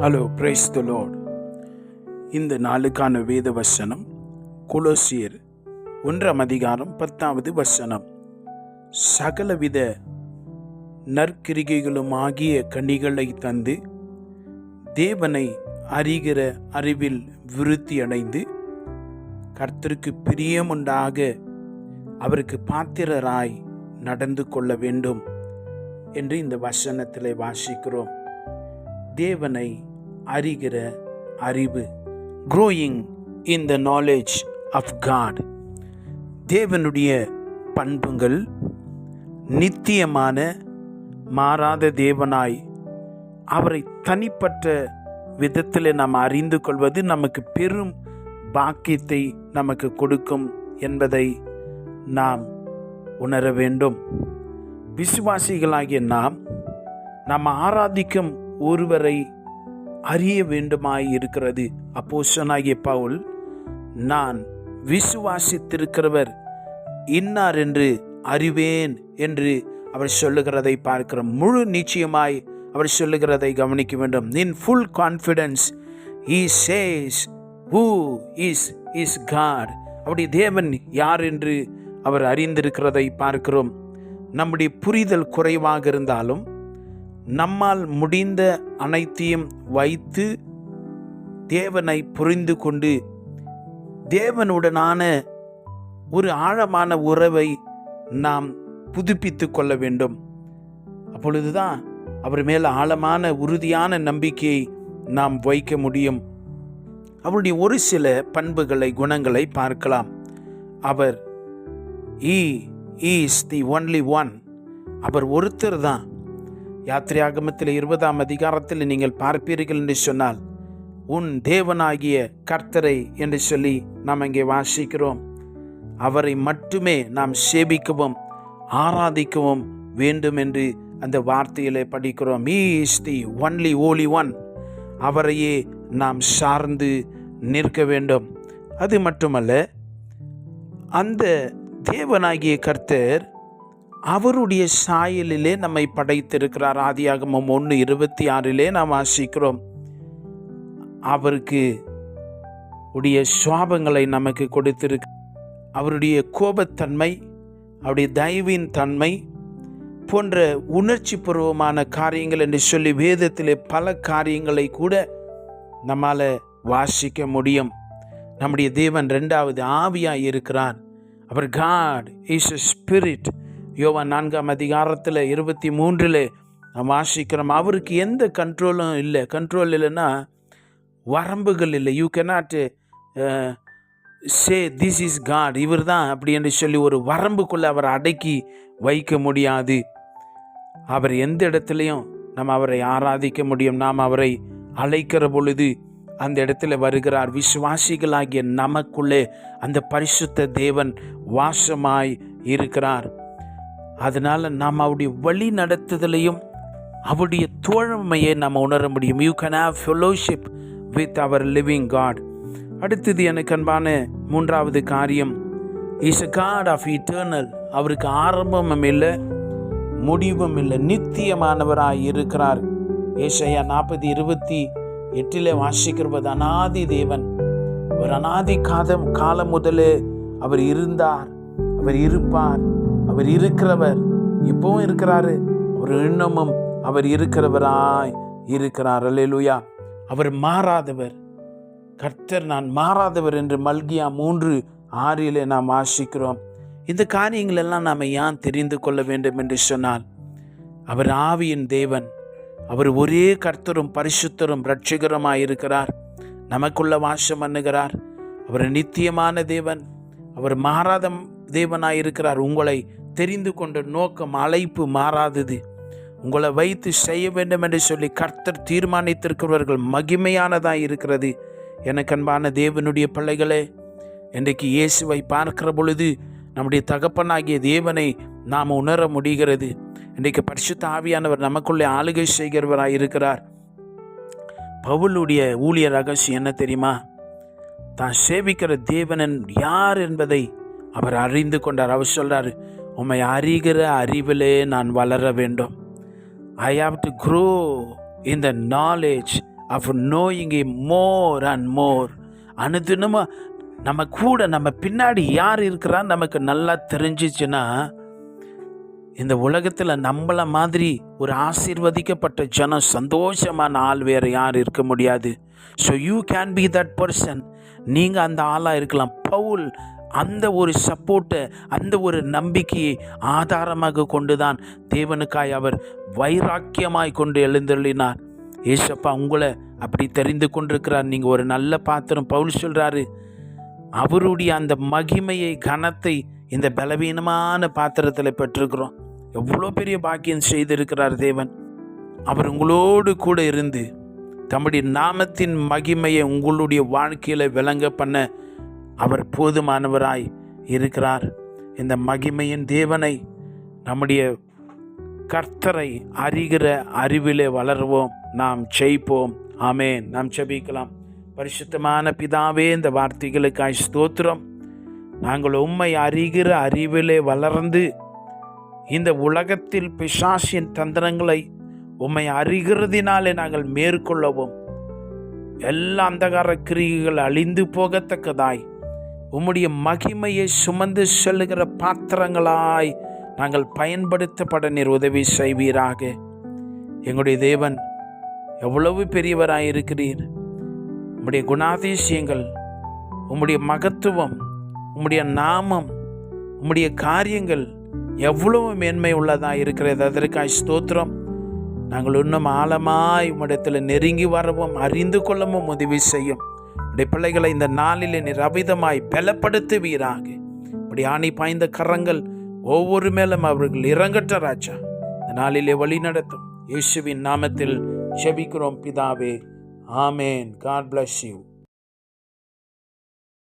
Hello praise the load இந்த நாளுக்கான வேத வசனம் குலோசியர் ஒன்றாம் அதிகாரம் பத்தாவது வசனம். சகலவித நற்கிரிகைகளும் ஆகிய கனிகளை தந்து தேவனை அறிகிற அறிவில் விருத்தி அடைந்து கர்த்தருக்கு பிரியமுண்டாக அவருக்கு பாத்திரராய் நடந்து கொள்ள வேண்டும் என்று இந்த வசனத்தில் வாசிக்கிறோம். தேவனை அறிகிற அறிவு. Growing in the knowledge of God தேவனுடைய பண்புகள் நித்தியமான மாறாத தேவனாய் அவரை தனிப்பட்ட விதத்தில் நாம் அறிந்து கொள்வது நமக்கு பெரும் பாக்கியத்தை நமக்கு கொடுக்கும் என்பதை நாம் உணர வேண்டும். விசுவாசிகளாகிய நாம் நாம் ஆராதிக்கும் ஒருவரை அறிய வேண்டுமாய் இருக்கிறது அப்போசனாகிய பவுல் நான் விசுவாசித்திருக்கிறவர் இன்னார் என்று அறிவேன் என்று அவர் சொல்லுகிறதை பார்க்கிறோம் முழு நிச்சயமாய் அவர் சொல்லுகிறதை கவனிக்க வேண்டும். In full confidence he says who is is God அவருடைய தேவன் யார் என்று அவர் அறிந்திருக்கிறதை பார்க்கிறோம். நம்முடைய புரிதல் குறைவாக இருந்தாலும் நம்மால் முடிந்த அனைத்தையும் வைத்து தேவனை புரிந்து கொண்டு தேவனுடனான ஒரு ஆழமான உறவை நாம் புதுப்பித்து கொள்ள வேண்டும். அப்பொழுதுதான் அவர் மேல் ஆழமான உறுதியான நம்பிக்கையை நாம் வைக்க முடியும். அவருடைய ஒரு சில பண்புகளை குணங்களை பார்க்கலாம். அவர் he is the only one அவர் ஒருத்தர் தான். யாத்திரையாகமத்தில் இருபதாம் அதிகாரத்தில் நீங்கள் பார்ப்பீர்கள் என்று சொன்னால் உன் தேவனாகிய கர்த்தரை என்று சொல்லி நாம் இங்கே வாசிக்கிறோம். அவரை மட்டுமே நாம் சேபிக்கவும் ஆராதிக்கவும் வேண்டும் என்று அந்த வார்த்தையிலே படிக்கிறோம். Is the only holy one அவரையே நாம் சார்ந்து நிற்க வேண்டும். அது மட்டுமல்ல அந்த தேவனாகிய கர்த்தர் அவருடைய சாயலிலே நம்மை படைத்திருக்கிறார். ஆதியாகமம் ஒன்று இருபத்தி ஆறிலே நாம் வாசிக்கிறோம். அவருக்கு உடைய சுவாபங்களை நமக்கு கொடுத்திருக்கு அவருடைய கோபத்தன்மை அவருடைய தயவின் தன்மை போன்ற உணர்ச்சி பூர்வமான காரியங்கள் என்று சொல்லி வேதத்திலே பல காரியங்களை கூட நம்மால் வாசிக்க முடியும். நம்முடைய தேவன் ரெண்டாவது ஆவியாக இருக்கிறார். அவர் காட் இஸ் ஸ்பிரிட் யோவா நான்காம் அதிகாரத்தில் இருபத்தி மூன்றில் நம்ம வாசிக்கிறோம் அவருக்கு எந்த கண்ட்ரோலும் இல்லை. கண்ட்ரோல் இல்லைன்னா வரம்புகள் இல்லை. You cannot say this is God இவர் தான் அப்படி என்று சொல்லி ஒரு வரம்புக்குள்ளே அவரை அடக்கி வைக்க முடியாது. அவர் எந்த இடத்துலையும் நம்ம அவரை ஆராதிக்க முடியும். நாம் அவரை அழைக்கிற பொழுது அந்த இடத்துல வருகிறார். விசுவாசிகளாகிய நமக்குள்ளே அந்த பரிசுத்த தேவன் வாசமாய் இருக்கிறார். அதனால் நாம் அவருடைய வழி நடத்துதலையும் அவருடைய தோழமையை நாம் உணர முடியும். You can have fellowship with our living God அடுத்தது எனக்கு அன்பான மூன்றாவது காரியம். Is a God of eternal அவருக்கு ஆரம்பமும் இல்லை முடிவும் இல்லை. நித்தியமானவராய் இருக்கிறார். ஏசையா நாற்பது இருபத்தி எட்டிலே வாசிக்கிறது அனாதி தேவன். ஒரு அனாதி காதம் காலம் முதலே அவர் இருந்தார் அவர் இருப்பார். அவர் இருக்கிறவர். இப்பவும் இருக்கிறாரு. அவர் இன்னமும் அவர் இருக்கிறவராய் இருக்கிறார். அல்லேலூயா. அவர் மாறாதவர். கர்த்தர் நான் மாறாதவர் என்று மல்கியா மூன்று ஆறிலே நாம் வாசிக்கிறோம் இந்த காரியங்களெல்லாம் நாம் ஏன் தெரிந்து கொள்ள வேண்டும் என்று சொன்னால் அவர் ஆவியின் தேவன். அவர் ஒரே கர்த்தரும் பரிசுத்தரும் ரட்சிகரமாக இருக்கிறார். நமக்குள்ள வாசம் பண்ணுகிறார். அவர் நித்தியமான தேவன். அவர் மாறாத தேவனாயிருக்கிறார். உங்களை தெரிந்து கொண்ட நோக்கம் அழைப்பு மாறாதது. உங்களை வைத்து செய்ய வேண்டும் என்று சொல்லி கர்த்தர் தீர்மானித்திருக்கிறவர்கள் மகிமையானதாக இருக்கிறது. எனக்கு அன்பான தேவனுடைய பிள்ளைகளே இன்றைக்கு இயேசுவை பார்க்கிற பொழுது நம்முடைய தகப்பனாகிய தேவனை நாம் உணர முடிகிறது. இன்றைக்கு பரிசுத்த ஆவியானவர் நமக்குள்ளே ஆளுகை செய்கிறவராக இருக்கிறார். பவுலுடைய ஊழிய ரகசியம் என்ன தெரியுமா? தான் சேவிக்கிற தேவனன் யார் என்பதை அவர் அறிந்து கொண்டார். அவர் சொல்கிறார் உம்மை அறிகிற அறிவிலே நான் வளர வேண்டும். I have to grow in the knowledge of knowing a more and more அனுதினமும் நம்ம கூட நம்ம பின்னாடி யார் இருக்கிறா நமக்கு நல்லா தெரிஞ்சிச்சுன்னா இந்த உலகத்தில் நம்மள மாதிரி ஒரு ஆசீர்வதிக்கப்பட்ட ஜனம் சந்தோஷமான ஆள் வேறு யார் இருக்க முடியாது. So you can be that person நீங்கள் அந்த ஆளாக இருக்கலாம். பவுல் அந்த ஒரு சப்போர்ட்டை அந்த ஒரு நம்பிக்கையை ஆதாரமாக கொண்டுதான் தேவனுக்காய் அவர் வைராக்கியமாய் கொண்டு எழுந்தருளினார். ஏசப்பா உங்களை அப்படி தெரிந்து கொண்டிருக்கிறார். நீங்கள் ஒரு நல்ல பாத்திரம் பவுல் சொல்கிறாரு அவருடைய அந்த மகிமையை கனத்தை இந்த பலவீனமான பாத்திரத்தில் பெற்றிருக்கிறோம். எவ்வளோ பெரிய பாக்கியம் செய்திருக்கிறார் தேவன். அவர் உங்களோடு கூட இருந்து தம்முடைய நாமத்தின் மகிமையை உங்களுடைய வாழ்க்கையில் விளங்க பண்ண அவர் போதுமானவராய் இருக்கிறார். இந்த மகிமையின் தேவனை நம்முடைய கர்த்தரை அறிகிற அறிவிலே வளருவோம். நாம் ஜெயிப்போம். ஆமேன். நாம் ஜெபிக்கலாம். பரிசுத்தமான பிதாவே இந்த வார்த்தைகளுக்காய் ஸ்தோத்திரம். நாங்கள் உண்மை அறிகிற அறிவிலே வளர்ந்து இந்த உலகத்தில் பிசாசின் தந்திரங்களை உம்மை அறிகிறதினாலே நாங்கள் மேற்கொள்ளவும். எல்லா அந்தகார கிரிகைகள் அழிந்து போகத்தக்கதாய். உம்முடைய மகிமையை சுமந்து செல்லுகிற பாத்திரங்களாய் நாங்கள் பயன்படுத்தப்பட நீர் உதவி செய்வீராக. எங்களுடைய தேவன் எவ்வளவு பெரியவராய் இருக்கிறீர். உம்முடைய குணாதிசயங்கள் உம்முடைய மகத்துவம் உம்முடைய நாமம் உம்முடைய காரியங்கள் எவ்வளவு மேன்மை உள்ளதாக இருக்கிறது. அதற்காய் ஸ்தோத்திரம். நாங்கள் இன்னும் ஆழமாய் உம்மிடத்தில் நெருங்கி வரவும் அறிந்து கொள்ளவும் உதவி செய்யும். உடைய பிள்ளைகளை இந்த நாளில் நீர் அவிதமாய் பலப்படுத்துவீராக. இப்படி ஆணி பாய்ந்த கரங்கள் ஒவ்வொரு மேலும் அவர்கள் இறங்கட்ட ராஜா. இந்த நாளிலே வழி நடத்தும். இயேசுவின் நாமத்தில் செபிக்கிறோம் பிதாவே. ஆமேன். God bless you